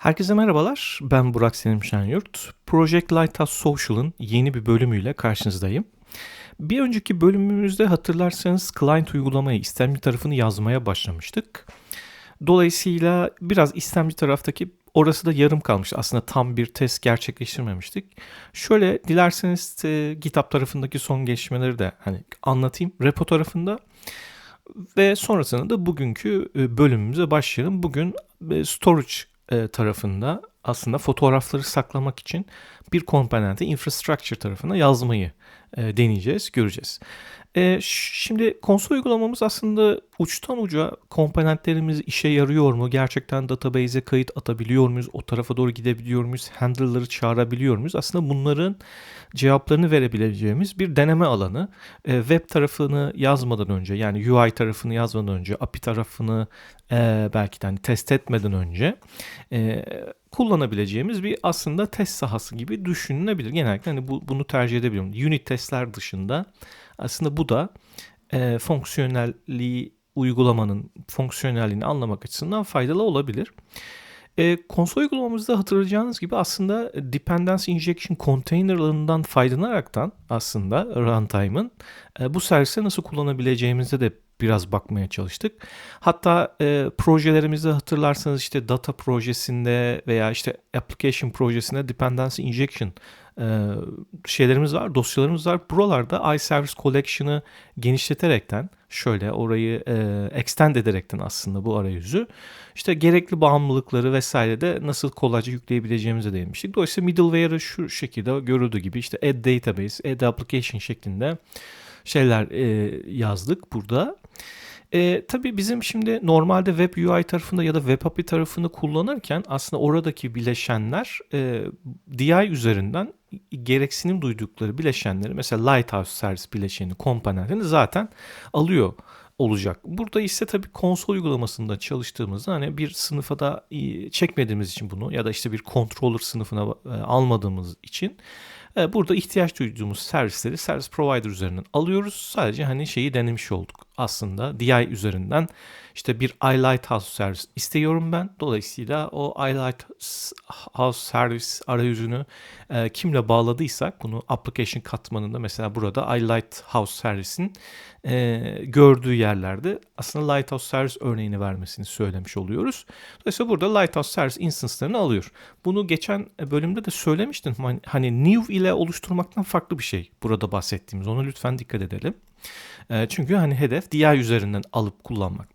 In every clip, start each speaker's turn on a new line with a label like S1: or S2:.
S1: Herkese merhabalar. Ben Burak Selim Şenyurt. Project Lighthouse Social'ın yeni bir bölümüyle karşınızdayım. Bir önceki bölümümüzde hatırlarsanız client uygulamayı istemci tarafını yazmaya başlamıştık. Dolayısıyla biraz istemci taraftaki orası da yarım kalmış. Aslında tam bir test gerçekleştirmemiştik. Şöyle dilerseniz e, GitHub tarafındaki son gelişmeleri de hani anlatayım. Repo tarafında ve sonrasında da bugünkü e, bölümümüze başlayalım. Bugün e, storage e, tarafında aslında fotoğrafları saklamak için bir komponente infrastructure tarafına yazmayı e, deneyeceğiz, göreceğiz. E, şimdi konsol uygulamamız aslında uçtan uca komponentlerimiz işe yarıyor mu? Gerçekten database'e kayıt atabiliyor muyuz? O tarafa doğru gidebiliyor muyuz? Handler'ları çağırabiliyor muyuz? Aslında bunların cevaplarını verebileceğimiz bir deneme alanı. E, web tarafını yazmadan önce yani UI tarafını yazmadan önce, API tarafını e, belki de hani test etmeden önce e, kullanabileceğimiz bir aslında test sahası gibi düşünülebilir. Genellikle hani bu, bunu tercih edebiliyorum. Unit testler dışında aslında bu da e, fonksiyonelliği uygulamanın fonksiyonelliğini anlamak açısından faydalı olabilir. E, konsol uygulamamızda hatırlayacağınız gibi aslında dependency injection containerlarından faydalanaraktan aslında runtime'ın e, bu servisi nasıl kullanabileceğimize de biraz bakmaya çalıştık. Hatta e, projelerimizde hatırlarsanız işte data projesinde veya işte application projesinde dependency injection e, şeylerimiz var, dosyalarımız var. Buralarda iService Collection'ı genişleterekten şöyle orayı e, extend ederekten aslında bu arayüzü işte gerekli bağımlılıkları vesaire de nasıl kolayca yükleyebileceğimize değinmiştik. Dolayısıyla middleware'ı şu şekilde görüldüğü gibi işte add database, add application şeklinde şeyler e, yazdık burada. E, tabii bizim şimdi normalde web UI tarafında ya da web API tarafını kullanırken aslında oradaki bileşenler e, DI üzerinden gereksinim duydukları bileşenleri mesela Lighthouse servis bileşeni komponentini zaten alıyor olacak. Burada ise tabii konsol uygulamasında çalıştığımızda hani bir sınıfa da e, çekmediğimiz için bunu ya da işte bir controller sınıfına e, almadığımız için e, burada ihtiyaç duyduğumuz servisleri servis provider üzerinden alıyoruz. Sadece hani şeyi denemiş olduk aslında DI üzerinden işte bir iLighthouse servis istiyorum ben. Dolayısıyla o iLighthouse servis arayüzünü e, kimle bağladıysak bunu application katmanında mesela burada iLighthouse servisin e, gördüğü yerlerde aslında Lighthouse servis örneğini vermesini söylemiş oluyoruz. Dolayısıyla burada Lighthouse servis instance'larını alıyor. Bunu geçen bölümde de söylemiştim. Hani, hani new ile oluşturmaktan farklı bir şey burada bahsettiğimiz. Ona lütfen dikkat edelim. E, çünkü hani hedef DI üzerinden alıp kullanmak.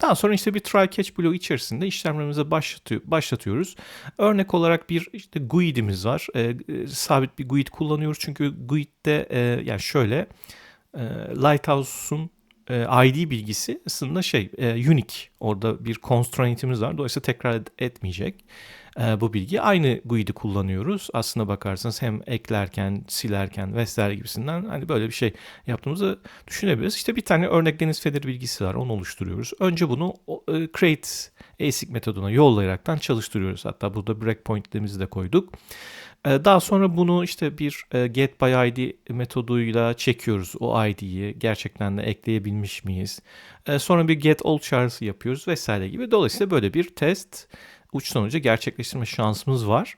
S1: Daha sonra işte bir try catch bloğu içerisinde işlemlerimize başlatıyor, başlatıyoruz. Örnek olarak bir işte GUID'imiz var. E, e, sabit bir GUID kullanıyoruz çünkü GUID'de e, yani şöyle e, Lighthouse'un e, ID bilgisi aslında şey e, unique. Orada bir constraint'imiz var. Dolayısıyla tekrar etmeyecek e, bu bilgi. Aynı GUID'i kullanıyoruz. Aslına bakarsanız hem eklerken, silerken vesaire gibisinden hani böyle bir şey yaptığımızı düşünebiliriz. İşte bir tane örnek deniz federi bilgisi var. Onu oluşturuyoruz. Önce bunu e, create async metoduna yollayaraktan çalıştırıyoruz. Hatta burada breakpoint'lerimizi de koyduk. E, daha sonra bunu işte bir e, get by id metoduyla çekiyoruz o id'yi. Gerçekten de ekleyebilmiş miyiz? E, sonra bir get all çağrısı yapıyoruz vesaire gibi. Dolayısıyla böyle bir test uçtan uca gerçekleştirme şansımız var.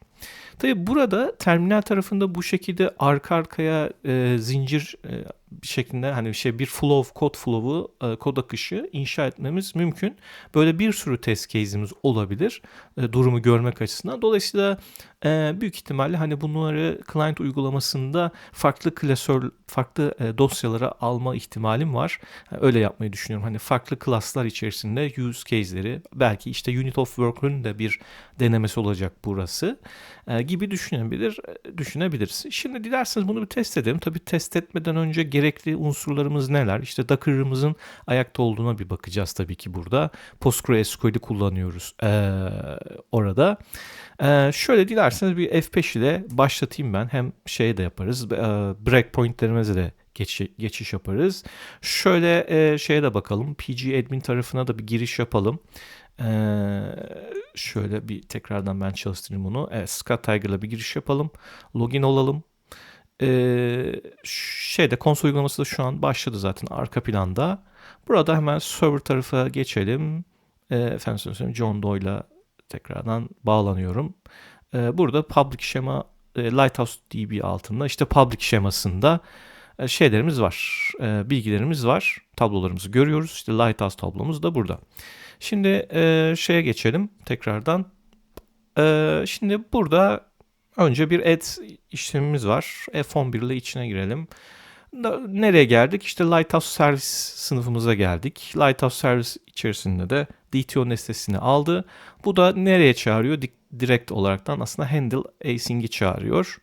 S1: Tabi burada terminal tarafında bu şekilde arka arkaya e, zincir e, bir şekilde hani şey bir flow kod flow'u e, kod akışı inşa etmemiz mümkün. Böyle bir sürü test case'imiz olabilir e, durumu görmek açısından. Dolayısıyla e, büyük ihtimalle hani bunları client uygulamasında farklı klasör farklı e, dosyalara alma ihtimalim var. Yani öyle yapmayı düşünüyorum. Hani farklı klaslar içerisinde use case'leri belki işte unit of work'ün de bir denemesi olacak burası e, gibi düşünebilir düşünebiliriz. Şimdi dilerseniz bunu bir test edelim. Tabii test etmeden önce gerekli unsurlarımız neler? İşte Docker'ımızın ayakta olduğuna bir bakacağız tabii ki burada. PostgreSQL'i kullanıyoruz e, orada. E, şöyle dilerseniz bir F5 ile başlatayım ben. Hem şey de yaparız. E, breakpointlerimize de geç, geçiş yaparız. Şöyle e, şeye de bakalım. PG admin tarafına da bir giriş yapalım. Ee, şöyle bir tekrardan ben çalıştırayım bunu. Evet, Scott Tiger'la bir giriş yapalım. Login olalım. Ee, şeyde konsol uygulaması da şu an başladı zaten arka planda. Burada hemen server tarafa geçelim. Ee, efendim söyleyeyim John Doe'la tekrardan bağlanıyorum. E, burada public şema e, Lighthouse DB altında işte public şemasında e, şeylerimiz var. E, bilgilerimiz var. Tablolarımızı görüyoruz. İşte Lighthouse tablomuz da burada. Şimdi e, şeye geçelim tekrardan. E, şimdi burada önce bir add işlemimiz var. F11 ile içine girelim. Nereye geldik? İşte Lighthouse Service sınıfımıza geldik. Lighthouse Service içerisinde de DTO nesnesini aldı. Bu da nereye çağırıyor? Direkt olaraktan aslında handle async'i çağırıyor.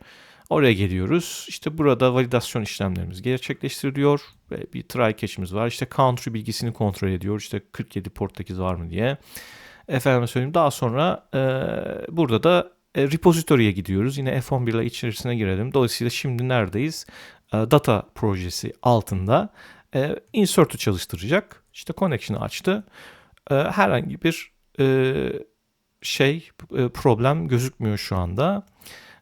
S1: Oraya geliyoruz. İşte burada validasyon işlemlerimiz gerçekleştiriliyor. Ve bir try catch'imiz var. İşte country bilgisini kontrol ediyor. İşte 47 Portekiz var mı diye. Efendim söyleyeyim. Daha sonra e, burada da e, repository'e gidiyoruz. Yine F11 ile içerisine girelim. Dolayısıyla şimdi neredeyiz? E, data projesi altında e, insert'ü çalıştıracak. İşte connection'ı açtı. E, herhangi bir e, şey problem gözükmüyor şu anda.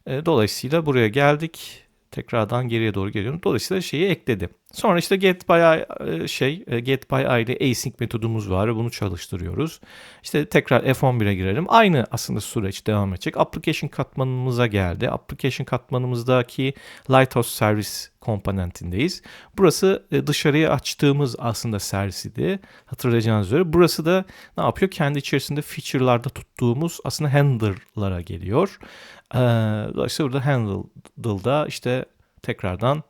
S1: E, dolayısıyla buraya geldik. Tekrardan geriye doğru geliyorum. Dolayısıyla şeyi ekledi. Sonra işte get by e, şey get by ile async metodumuz var. Bunu çalıştırıyoruz. İşte tekrar F11'e girelim. Aynı aslında süreç devam edecek. Application katmanımıza geldi. Application katmanımızdaki Lighthouse Service komponentindeyiz. Burası dışarıya açtığımız aslında servisi hatırlayacağınız üzere. Burası da ne yapıyor? Kendi içerisinde feature'larda tuttuğumuz aslında handler'lara geliyor. Dolayısıyla burada handle'da işte tekrardan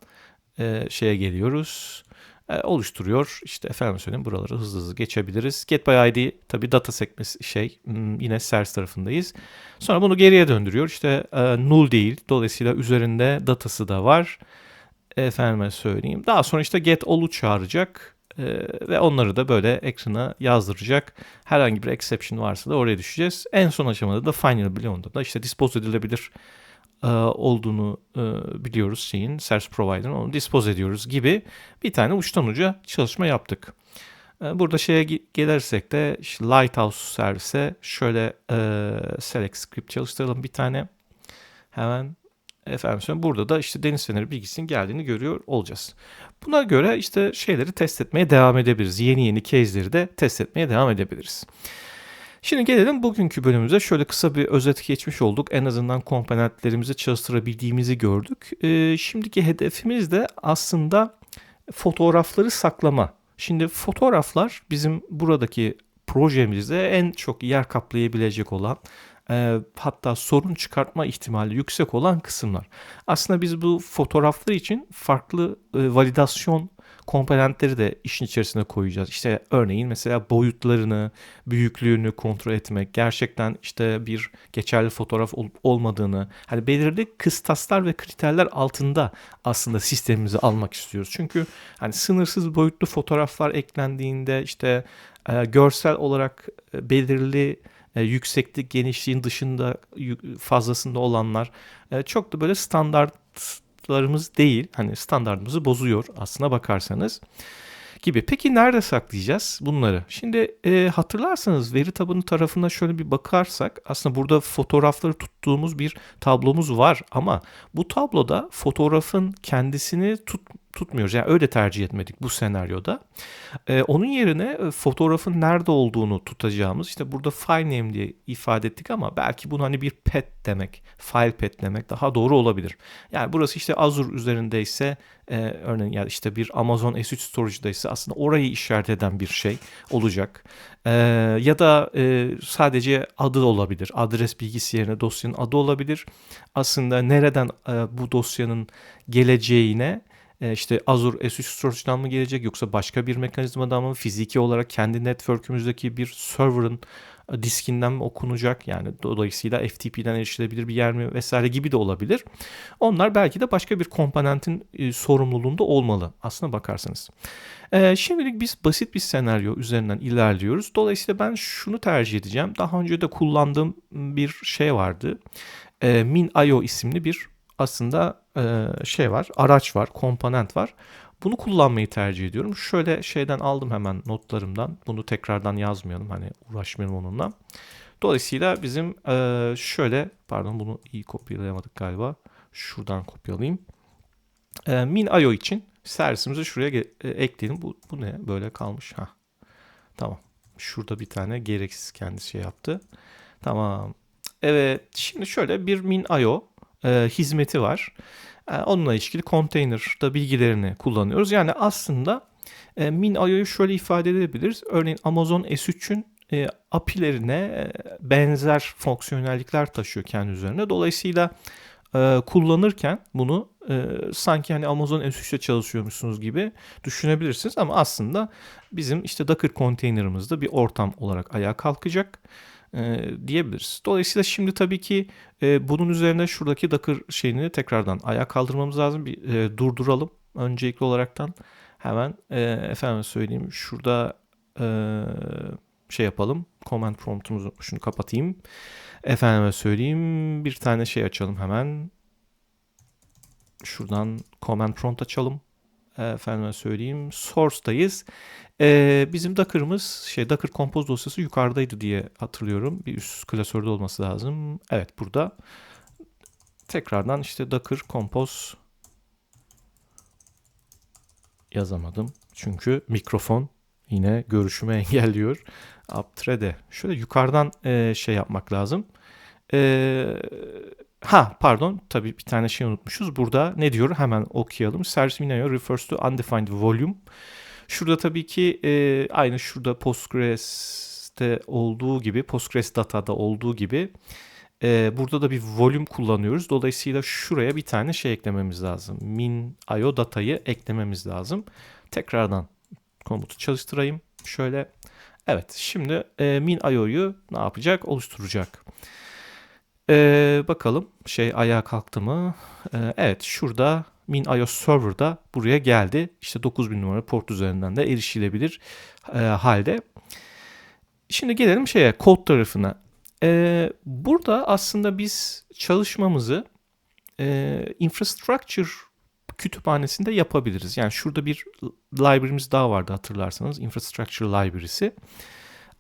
S1: e, şeye geliyoruz. E, oluşturuyor. İşte efendim söyleyeyim buraları hızlı hızlı geçebiliriz. Get by ID tabi data sekmesi şey yine sers tarafındayız. Sonra bunu geriye döndürüyor. İşte e, null değil. Dolayısıyla üzerinde datası da var. Efendime söyleyeyim. Daha sonra işte get all'u çağıracak. Ee, ve onları da böyle ekrana yazdıracak. Herhangi bir exception varsa da oraya düşeceğiz. En son aşamada da final beyond'da da işte dispose edilebilir e, olduğunu e, biliyoruz şeyin service provider'ın onu dispose ediyoruz gibi bir tane uçtan uca çalışma yaptık. E, burada şeye gelirsek de işte Lighthouse servise şöyle e, select script çalıştıralım bir tane. Hemen efendim burada da işte deniz feneri bilgisinin geldiğini görüyor olacağız. Buna göre işte şeyleri test etmeye devam edebiliriz. Yeni yeni case'leri de test etmeye devam edebiliriz. Şimdi gelelim bugünkü bölümümüze. Şöyle kısa bir özet geçmiş olduk. En azından komponentlerimizi çalıştırabildiğimizi gördük. Ee, şimdiki hedefimiz de aslında fotoğrafları saklama. Şimdi fotoğraflar bizim buradaki projemizde en çok yer kaplayabilecek olan e, hatta sorun çıkartma ihtimali yüksek olan kısımlar. Aslında biz bu fotoğraflar için farklı e, validasyon komponentleri de işin içerisine koyacağız. İşte örneğin mesela boyutlarını, büyüklüğünü kontrol etmek, gerçekten işte bir geçerli fotoğraf olup olmadığını, hani belirli kıstaslar ve kriterler altında aslında sistemimizi almak istiyoruz. Çünkü hani sınırsız boyutlu fotoğraflar eklendiğinde işte e, görsel olarak e, belirli e, yükseklik genişliğin dışında fazlasında olanlar e, çok da böyle standartlarımız değil. Hani standartımızı bozuyor aslına bakarsanız gibi. Peki nerede saklayacağız bunları? Şimdi e, hatırlarsanız veri tabanı tarafına şöyle bir bakarsak aslında burada fotoğrafları tuttuğumuz bir tablomuz var ama bu tabloda fotoğrafın kendisini tut, tutmuyoruz. Yani öyle tercih etmedik bu senaryoda. Ee, onun yerine e, fotoğrafın nerede olduğunu tutacağımız işte burada file name diye ifade ettik ama belki bunu hani bir pet demek, file pet demek daha doğru olabilir. Yani burası işte Azure üzerindeyse e, örneğin yani işte bir Amazon S3 Storage'daysa aslında orayı işaret eden bir şey olacak. E, ya da e, sadece adı olabilir. Adres bilgisi yerine dosyanın adı olabilir. Aslında nereden e, bu dosyanın geleceğine e, işte Azure S3 Storage'dan mı gelecek yoksa başka bir mekanizmadan mı fiziki olarak kendi network'ümüzdeki bir server'ın e, diskinden mi okunacak yani dolayısıyla FTP'den erişilebilir bir yer mi vesaire gibi de olabilir. Onlar belki de başka bir komponentin e, sorumluluğunda olmalı aslına bakarsanız. E, şimdilik biz basit bir senaryo üzerinden ilerliyoruz. Dolayısıyla ben şunu tercih edeceğim. Daha önce de kullandığım bir şey vardı. Min.io isimli bir aslında e, şey var, araç var, komponent var. Bunu kullanmayı tercih ediyorum. Şöyle şeyden aldım hemen notlarımdan. Bunu tekrardan yazmayalım hani uğraşmayalım onunla. Dolayısıyla bizim e, şöyle pardon bunu iyi kopyalayamadık galiba. Şuradan kopyalayayım. E, Min.io için servisimizi şuraya e, ekleyelim. Bu, bu ne? Böyle kalmış. ha. Tamam. Şurada bir tane gereksiz kendisi şey yaptı. Tamam. Evet. Şimdi şöyle bir min.io e, hizmeti var. E, onunla ilgili konteynerda bilgilerini kullanıyoruz. Yani aslında e, min.io'yu şöyle ifade edebiliriz. Örneğin Amazon S3'ün e, API'lerine e, benzer fonksiyonellikler taşıyor kendi üzerine. Dolayısıyla e, kullanırken bunu e, sanki hani Amazon S3'te çalışıyormuşsunuz gibi düşünebilirsiniz ama aslında bizim işte Docker konteynerimizde bir ortam olarak ayağa kalkacak e, diyebiliriz. Dolayısıyla şimdi tabii ki e, bunun üzerine şuradaki Docker şeyini tekrardan ayağa kaldırmamız lazım. Bir e, durduralım öncelikli olaraktan. Hemen e, efendim söyleyeyim şurada şey yapalım. Command promptumuzu şunu kapatayım. Efendime söyleyeyim bir tane şey açalım hemen. Şuradan command prompt açalım. Efendime söyleyeyim source'dayız. Ee, bizim Docker'ımız şey Docker Compose dosyası yukarıdaydı diye hatırlıyorum. Bir üst klasörde olması lazım. Evet burada. Tekrardan işte Docker Compose yazamadım. Çünkü mikrofon yine görüşümü engelliyor. Aptrede. Şöyle yukarıdan e, şey yapmak lazım. E, ha pardon tabii bir tane şey unutmuşuz. Burada ne diyor hemen okuyalım. Service Minayo refers to undefined volume. Şurada tabii ki e, aynı şurada Postgres'te olduğu gibi Postgres Data'da olduğu gibi e, burada da bir volume kullanıyoruz. Dolayısıyla şuraya bir tane şey eklememiz lazım. Min datayı eklememiz lazım. Tekrardan komutu çalıştırayım. Şöyle Evet şimdi e, min ne yapacak? Oluşturacak. E, bakalım şey ayağa kalktı mı? E, evet şurada min IO server'da buraya geldi. İşte 9000 numara port üzerinden de erişilebilir e, halde. Şimdi gelelim şeye kod tarafına. E, burada aslında biz çalışmamızı e, infrastructure kütüphanesinde yapabiliriz. Yani şurada bir library'miz daha vardı hatırlarsanız. Infrastructure Library'si.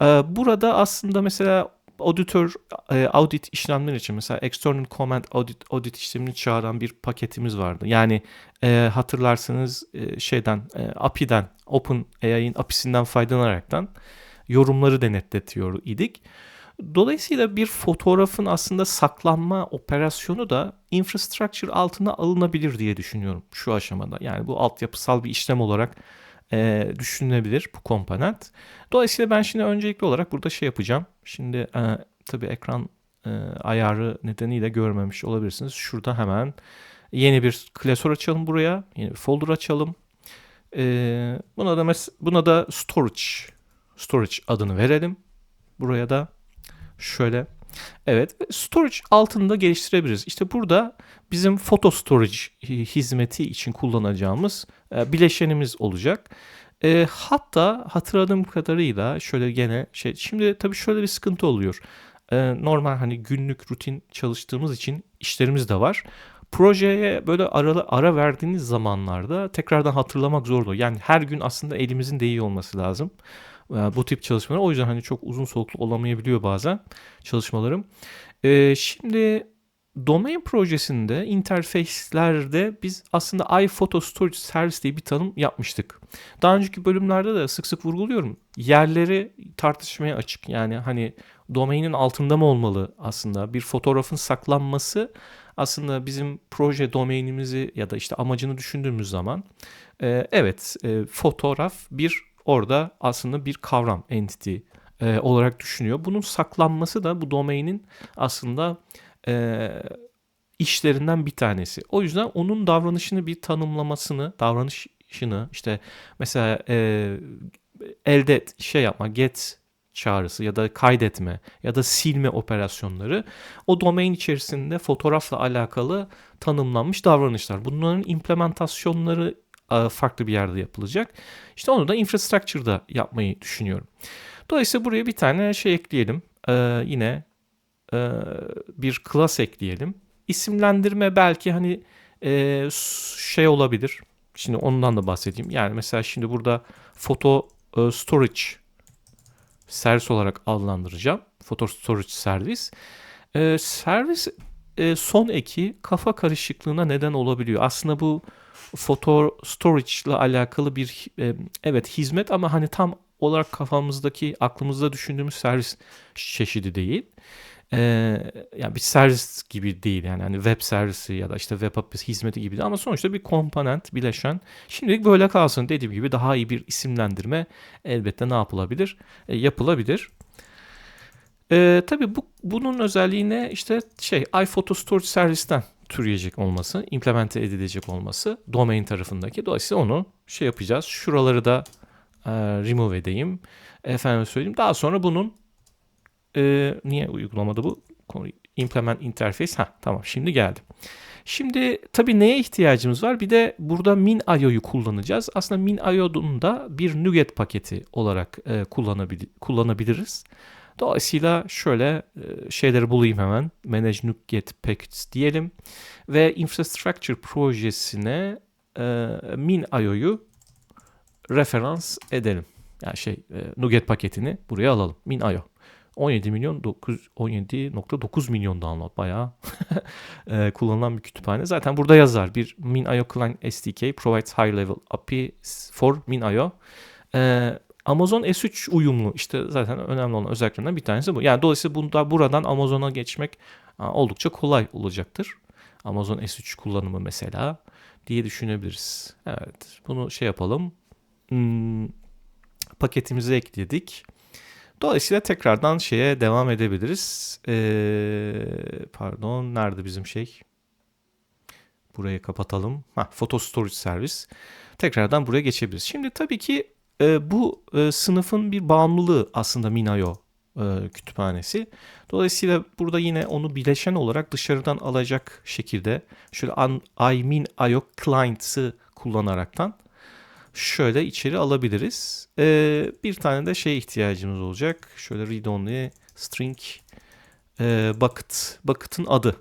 S1: Ee, burada aslında mesela auditor e, audit işlemleri için mesela external command audit audit işlemini çağıran bir paketimiz vardı. Yani e, hatırlarsanız e, şeyden e, API'den OpenAI'nin API'sinden faydalanaraktan yorumları denetletiyor idik. Dolayısıyla bir fotoğrafın aslında saklanma operasyonu da infrastructure altına alınabilir diye düşünüyorum şu aşamada. Yani bu altyapısal bir işlem olarak e, düşünülebilir bu komponent. Dolayısıyla ben şimdi öncelikli olarak burada şey yapacağım. Şimdi e, tabii ekran e, ayarı nedeniyle görmemiş olabilirsiniz. Şurada hemen yeni bir klasör açalım buraya. Yeni bir folder açalım. E, buna da buna da storage storage adını verelim. Buraya da Şöyle. Evet, storage altında geliştirebiliriz. İşte burada bizim photo storage hizmeti için kullanacağımız e, bileşenimiz olacak. E, hatta hatırladığım kadarıyla şöyle gene şey şimdi tabii şöyle bir sıkıntı oluyor. E, normal hani günlük rutin çalıştığımız için işlerimiz de var. Projeye böyle ara, ara verdiğiniz zamanlarda tekrardan hatırlamak zor Yani her gün aslında elimizin de olması lazım bu tip çalışmalar. O yüzden hani çok uzun soluklu olamayabiliyor bazen çalışmalarım. Ee, şimdi domain projesinde interface'lerde biz aslında iPhoto Storage Service diye bir tanım yapmıştık. Daha önceki bölümlerde de sık sık vurguluyorum. Yerleri tartışmaya açık. Yani hani domainin altında mı olmalı aslında? Bir fotoğrafın saklanması aslında bizim proje domainimizi ya da işte amacını düşündüğümüz zaman e, evet e, fotoğraf bir orada aslında bir kavram, entity e, olarak düşünüyor. Bunun saklanması da bu domainin aslında e, işlerinden bir tanesi. O yüzden onun davranışını bir tanımlamasını, davranışını işte mesela e, elde şey yapma, get çağrısı ya da kaydetme ya da silme operasyonları o domain içerisinde fotoğrafla alakalı tanımlanmış davranışlar. Bunların implementasyonları farklı bir yerde yapılacak. İşte onu da infrastructure'da yapmayı düşünüyorum. Dolayısıyla buraya bir tane şey ekleyelim. Ee, yine e, bir class ekleyelim. İsimlendirme belki hani e, şey olabilir. Şimdi ondan da bahsedeyim. Yani mesela şimdi burada foto e, storage servis olarak adlandıracağım. Photo storage servis. E, servis e, son eki kafa karışıklığına neden olabiliyor. Aslında bu foto storage ile alakalı bir e, evet hizmet ama hani tam olarak kafamızdaki aklımızda düşündüğümüz servis çeşidi değil. Ee, yani bir servis gibi değil yani hani web servisi ya da işte web app hizmeti gibi değil ama sonuçta bir komponent bileşen. Şimdilik böyle kalsın dediğim gibi daha iyi bir isimlendirme elbette ne yapılabilir? E, yapılabilir. Ee, tabii bu, bunun özelliği ne? İşte şey iPhoto Storage servisten türeyecek olması, implemente edilecek olması domain tarafındaki. Dolayısıyla onu şey yapacağız. Şuraları da e, remove edeyim. Efendim söyleyeyim. Daha sonra bunun e, niye uygulamada bu? Implement interface. Ha tamam şimdi geldi. Şimdi tabii neye ihtiyacımız var? Bir de burada MinIO'yu kullanacağız. Aslında MinIO'nun da bir NuGet paketi olarak e, kullanabil kullanabiliriz. Dolayısıyla şöyle e, şeyleri bulayım hemen. Manage NuGet Packets diyelim. Ve Infrastructure projesine e, MinIO'yu referans edelim. Yani şey e, NuGet paketini buraya alalım. MinIO. 17 milyon 9 17.9 milyon download bayağı e, kullanılan bir kütüphane. Zaten burada yazar bir MinIO Client SDK provides high level API for MinIO. E, Amazon S3 uyumlu işte zaten önemli olan özelliklerinden bir tanesi bu. Yani dolayısıyla bunda buradan Amazon'a geçmek oldukça kolay olacaktır. Amazon S3 kullanımı mesela diye düşünebiliriz. Evet bunu şey yapalım. Hmm, paketimize ekledik. Dolayısıyla tekrardan şeye devam edebiliriz. Ee, pardon nerede bizim şey? Burayı kapatalım. Ha, Photo Storage Servis. Tekrardan buraya geçebiliriz. Şimdi tabii ki e, bu e, sınıfın bir bağımlılığı aslında Minayo e, kütüphanesi. Dolayısıyla burada yine onu bileşen olarak dışarıdan alacak şekilde şöyle iMinIO client'sı kullanaraktan şöyle içeri alabiliriz. Ee, bir tane de şey ihtiyacımız olacak. Şöyle read only string e, bucket. Bucket'ın adı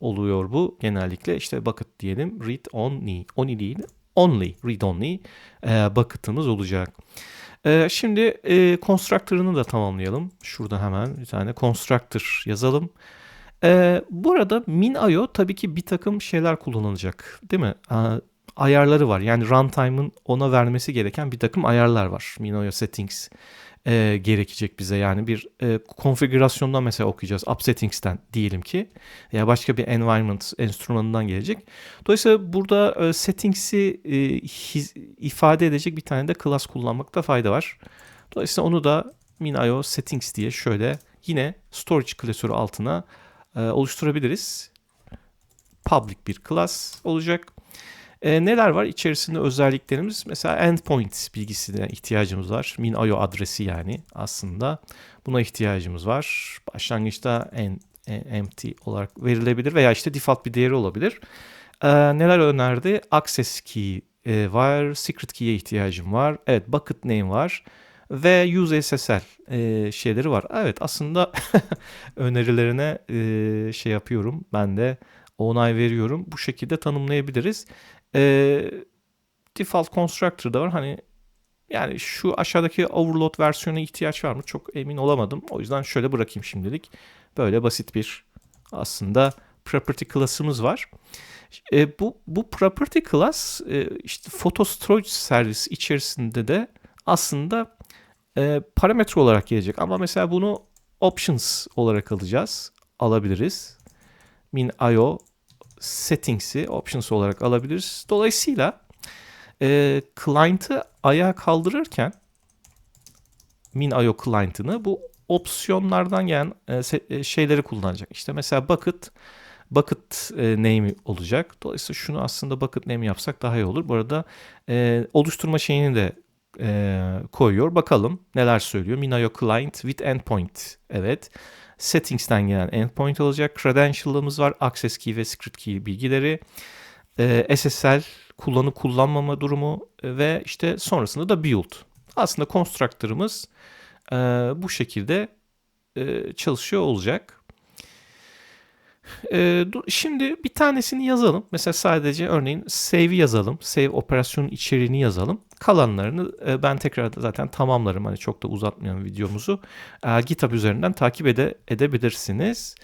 S1: oluyor bu genellikle. İşte bucket diyelim. Read only. Only değil. Only. Read only. E, bucket'ımız olacak. E, şimdi e, constructor'ını da tamamlayalım. Şurada hemen bir tane constructor yazalım. E, burada min.io tabii ki bir takım şeyler kullanılacak. Değil mi? ayarları var. Yani runtime'ın ona vermesi gereken bir takım ayarlar var. Minoyo settings e, gerekecek bize. Yani bir e, konfigürasyondan mesela okuyacağız. App settings'ten diyelim ki. Ya başka bir environment enstrümanından gelecek. Dolayısıyla burada e, settings'i e, his, ifade edecek bir tane de class kullanmakta fayda var. Dolayısıyla onu da min.io settings diye şöyle yine storage klasörü altına e, oluşturabiliriz. Public bir class olacak. E, neler var içerisinde özelliklerimiz? Mesela endpoint bilgisine ihtiyacımız var. Min.io adresi yani aslında. Buna ihtiyacımız var. Başlangıçta en, empty olarak verilebilir veya işte default bir değeri olabilir. E, neler önerdi? Access key e, var. Secret key'e ihtiyacım var. Evet bucket name var. Ve use SSL e, şeyleri var. Evet aslında önerilerine e, şey yapıyorum. Ben de onay veriyorum. Bu şekilde tanımlayabiliriz. E, default constructor da var. Hani yani şu aşağıdaki overload versiyona ihtiyaç var mı? Çok emin olamadım. O yüzden şöyle bırakayım şimdilik. Böyle basit bir aslında property class'ımız var. E, bu, bu property class e, işte photo storage servis içerisinde de aslında e, parametre olarak gelecek. Ama mesela bunu options olarak alacağız. Alabiliriz. min io settings'i options olarak alabiliriz. Dolayısıyla e, client'ı ayağa kaldırırken min.io client'ını bu opsiyonlardan gelen e, e, şeyleri kullanacak. İşte mesela bucket bucket e, name olacak. Dolayısıyla şunu aslında bucket name yapsak daha iyi olur. Bu arada e, oluşturma şeyini de e, koyuyor. Bakalım neler söylüyor. Min.io client with endpoint. Evet. Settings'ten gelen endpoint olacak. Credential'ımız var. Access key ve secret key bilgileri. E, ee, SSL kullanı kullanmama durumu ve işte sonrasında da build. Aslında constructor'ımız e, bu şekilde e, çalışıyor olacak. Ee, şimdi bir tanesini yazalım. Mesela sadece örneğin save'i yazalım. Save operasyonun içeriğini yazalım. Kalanlarını e, ben tekrar zaten tamamlarım. Hani çok da uzatmayalım videomuzu. E, GitHub üzerinden takip ede, edebilirsiniz.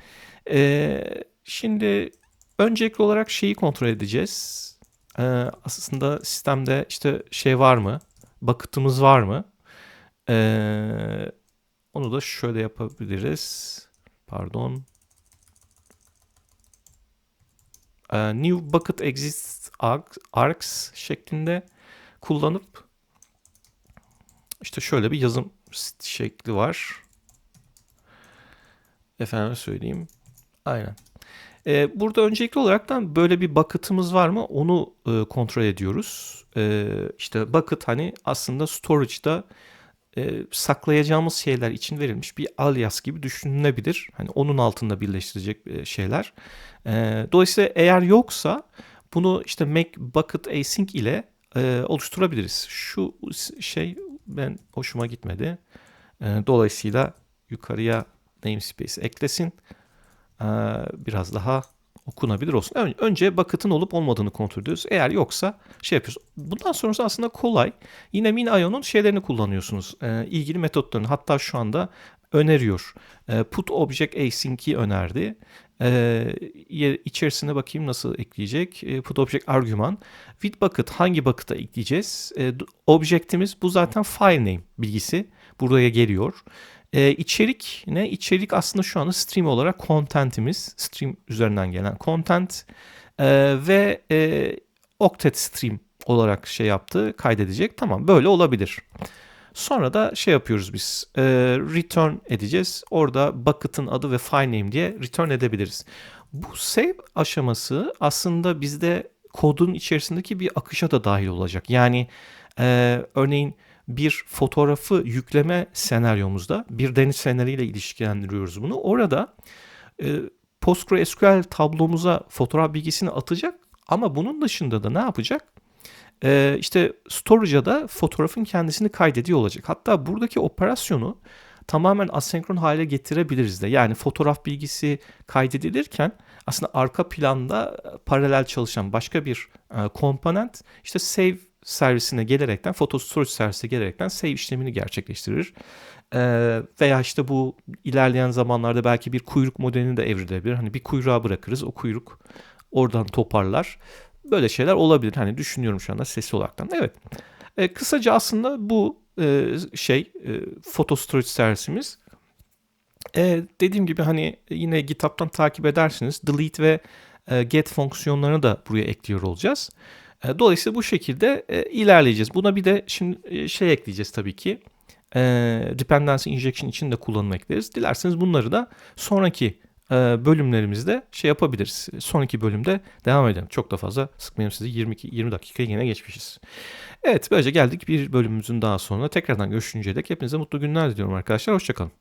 S1: E, şimdi öncelikli olarak şeyi kontrol edeceğiz. aslında sistemde işte şey var mı? Bucket'ımız var mı? onu da şöyle yapabiliriz. pardon. New bucket exists args şeklinde kullanıp işte şöyle bir yazım şekli var. Efendim söyleyeyim. Aynen. Ee, burada öncelikli olaraktan böyle bir bucket'ımız var mı onu e, kontrol ediyoruz. Ee, işte bucket hani aslında storage'da e, saklayacağımız şeyler için verilmiş bir alias gibi düşünülebilir. Hani onun altında birleştirecek e, şeyler. E, dolayısıyla eğer yoksa bunu işte make bucket async ile e, oluşturabiliriz. Şu şey ben hoşuma gitmedi. E, dolayısıyla yukarıya namespace eklesin. E, biraz daha okunabilir olsun. Önce bucket'ın olup olmadığını kontrol ediyoruz. Eğer yoksa şey yapıyoruz. Bundan sonrası aslında kolay. Yine MinIO'nun şeylerini kullanıyorsunuz. E, ilgili metotlarını. Hatta şu anda öneriyor. E, put object async'i önerdi. E, içerisine bakayım nasıl ekleyecek. E, put object argüman. With bucket hangi bucket'a ekleyeceğiz? E, object'imiz bu zaten file name bilgisi. Buraya geliyor. Ee, içerik ne? İçerik aslında şu anda stream olarak content'imiz. Stream üzerinden gelen content. Ee, ve e, octet stream olarak şey yaptı, kaydedecek. Tamam böyle olabilir. Sonra da şey yapıyoruz biz. E, return edeceğiz. Orada bucket'ın adı ve file name diye return edebiliriz. Bu save aşaması aslında bizde kodun içerisindeki bir akışa da dahil olacak. Yani e, örneğin bir fotoğrafı yükleme senaryomuzda bir deniz feneriyle ilişkilendiriyoruz bunu. Orada e, PostgreSQL tablomuza fotoğraf bilgisini atacak ama bunun dışında da ne yapacak? E, işte storage'a da fotoğrafın kendisini kaydediyor olacak. Hatta buradaki operasyonu tamamen asenkron hale getirebiliriz de. Yani fotoğraf bilgisi kaydedilirken aslında arka planda paralel çalışan başka bir e, komponent işte save servisine gelerekten, photo storage servisine gelerekten save işlemini gerçekleştirir. Ee, veya işte bu ilerleyen zamanlarda belki bir kuyruk modelini de evrilebilir. Hani bir kuyruğa bırakırız, o kuyruk oradan toparlar. Böyle şeyler olabilir. Hani düşünüyorum şu anda sesi olaraktan. Evet. Ee, kısaca aslında bu e, şey e, storage servisimiz. E, dediğim gibi hani yine GitHub'tan takip edersiniz. Delete ve e, get fonksiyonlarını da buraya ekliyor olacağız. E, dolayısıyla bu şekilde e, ilerleyeceğiz. Buna bir de şimdi e, şey ekleyeceğiz tabii ki. Dependency injection için de kullanım ekleriz. Dilerseniz bunları da sonraki bölümlerimizde şey yapabiliriz. Sonraki bölümde devam edelim. Çok da fazla sıkmayalım sizi. 22 20 dakika yine geçmişiz. Evet böylece geldik bir bölümümüzün daha sonuna. Tekrardan görüşünceye dek hepinize mutlu günler diliyorum arkadaşlar. Hoşçakalın.